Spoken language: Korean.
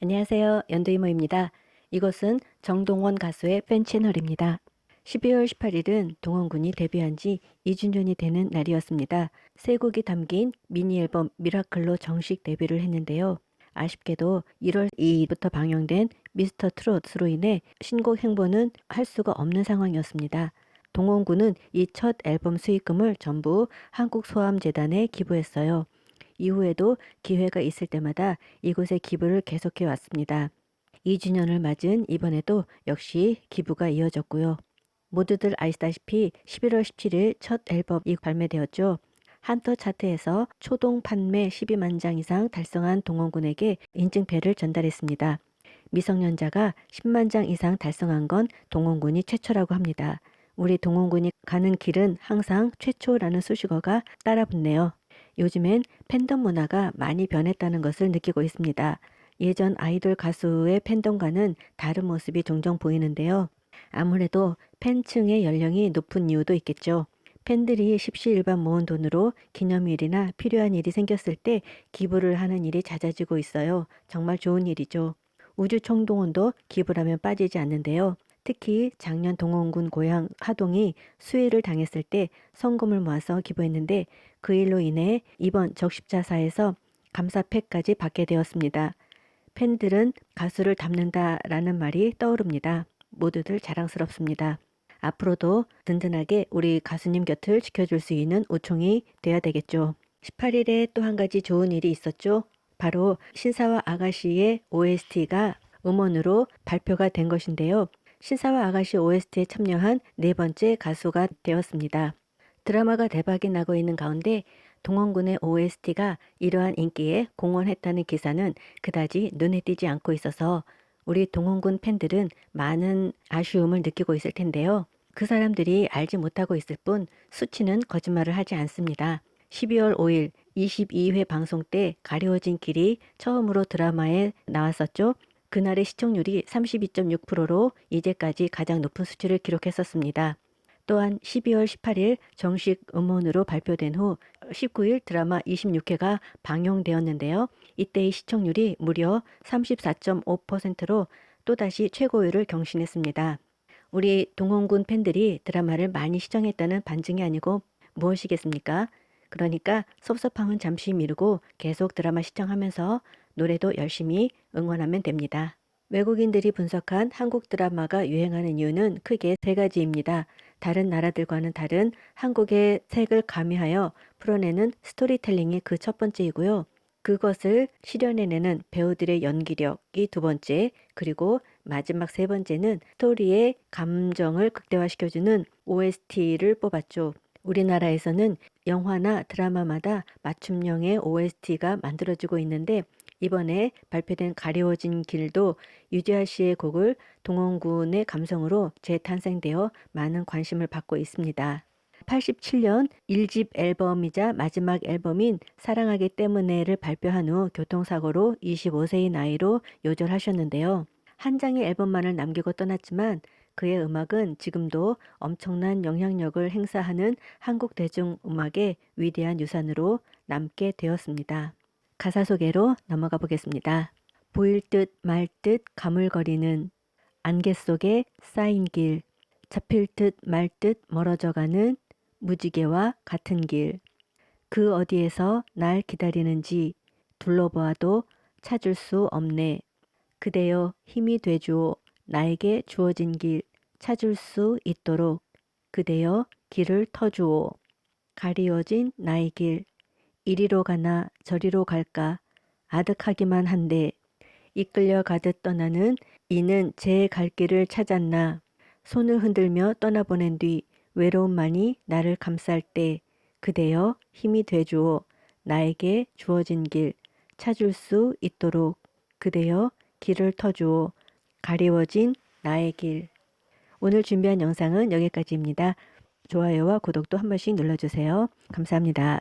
안녕하세요. 연두이모입니다. 이것은 정동원 가수의 팬 채널입니다. 12월 18일은 동원군이 데뷔한 지 2주년이 되는 날이었습니다. 세 곡이 담긴 미니 앨범 미라클로 정식 데뷔를 했는데요. 아쉽게도 1월 2일부터 방영된 미스터 트롯으로 인해 신곡 행보는 할 수가 없는 상황이었습니다. 동원군은 이 첫 앨범 수익금을 전부 한국소아암재단에 기부했어요. 이후에도 기회가 있을 때마다 이곳에 기부를 계속해 왔습니다. 2주년을 맞은 이번에도 역시 기부가 이어졌고요. 모두들 아시다시피 11월 17일 첫 앨범이 발매되었죠. 한터 차트에서 초동 판매 12만 장 이상 달성한 동원군에게 인증패를 전달했습니다. 미성년자가 10만 장 이상 달성한 건 동원군이 최초라고 합니다. 우리 동원군이 가는 길은 항상 최초라는 수식어가 따라 붙네요. 요즘엔 팬덤 문화가 많이 변했다는 것을 느끼고 있습니다. 예전 아이돌 가수의 팬덤과는 다른 모습이 종종 보이는데요. 아무래도 팬층의 연령이 높은 이유도 있겠죠. 팬들이 십시일반 모은 돈으로 기념일이나 필요한 일이 생겼을 때 기부를 하는 일이 잦아지고 있어요. 정말 좋은 일이죠. 우주총동원도 기부라면 빠지지 않는데요. 특히 작년 동원군 고향 하동이 수해를 당했을 때 성금을 모아서 기부했는데 그 일로 인해 이번 적십자사에서 감사패까지 받게 되었습니다. 팬들은 가수를 닮는다라는 말이 떠오릅니다. 모두들 자랑스럽습니다. 앞으로도 든든하게 우리 가수님 곁을 지켜줄 수 있는 우총이 되어야 되겠죠. 18일에 또 한 가지 좋은 일이 있었죠. 바로 신사와 아가씨의 OST가 음원으로 발표가 된 것인데요. 신사와 아가씨 OST에 참여한 네 번째 가수가 되었습니다. 드라마가 대박이 나고 있는 가운데 동원군의 OST가 이러한 인기에 공헌했다는 기사는 그다지 눈에 띄지 않고 있어서 우리 동원군 팬들은 많은 아쉬움을 느끼고 있을 텐데요. 그 사람들이 알지 못하고 있을 뿐 수치는 거짓말을 하지 않습니다. 12월 5일 22회 방송 때 가려워진 길이 처음으로 드라마에 나왔었죠. 그날의 시청률이 32.6%로 이제까지 가장 높은 수치를 기록했었습니다. 또한 12월 18일 정식 음원으로 발표된 후 19일 드라마 26회가 방영되었는데요. 이때의 시청률이 무려 34.5%로 또다시 최고율을 경신했습니다. 우리 동원군 팬들이 드라마를 많이 시청했다는 반증이 아니고 무엇이겠습니까? 그러니까 섭섭함은 잠시 미루고 계속 드라마 시청하면서 노래도 열심히 응원하면 됩니다. 외국인들이 분석한 한국 드라마가 유행하는 이유는 크게 세 가지입니다. 다른 나라들과는 다른 한국의 색을 가미하여 풀어내는 스토리텔링이 그 첫 번째이고요. 그것을 실현해내는 배우들의 연기력이 두 번째, 그리고 마지막 세 번째는 스토리의 감정을 극대화시켜주는 OST를 뽑았죠. 우리나라에서는 영화나 드라마마다 맞춤형의 OST가 만들어지고 있는데 이번에 발표된 가리워진 길도 유지아 씨의 곡을 동원군의 감성으로 재탄생되어 많은 관심을 받고 있습니다. 87년 1집 앨범이자 마지막 앨범인 사랑하기 때문에를 발표한 후 교통사고로 25세의 나이로 요절하셨는데요. 한 장의 앨범만을 남기고 떠났지만 그의 음악은 지금도 엄청난 영향력을 행사하는 한국 대중 음악의 위대한 유산으로 남게 되었습니다. 가사 소개로 넘어가 보겠습니다. 보일 듯 말 듯 가물거리는 안개 속에 쌓인 길, 잡힐 듯 말 듯 멀어져가는 무지개와 같은 길. 그 어디에서 날 기다리는지 둘러보아도 찾을 수 없네. 그대여 힘이 되주오. 나에게 주어진 길 찾을 수 있도록 그대여 길을 터주오. 가리워진 나의 길 이리로 가나 저리로 갈까 아득하기만 한데 이끌려 가듯 떠나는 이는 제 갈 길을 찾았나. 손을 흔들며 떠나보낸 뒤 외로움만이 나를 감쌀 때 그대여 힘이 되주오. 나에게 주어진 길 찾을 수 있도록 그대여 길을 터주오 가리워진 나의 길 오늘 준비한 영상은 여기까지입니다. 좋아요와 구독도 한 번씩 눌러주세요. 감사합니다.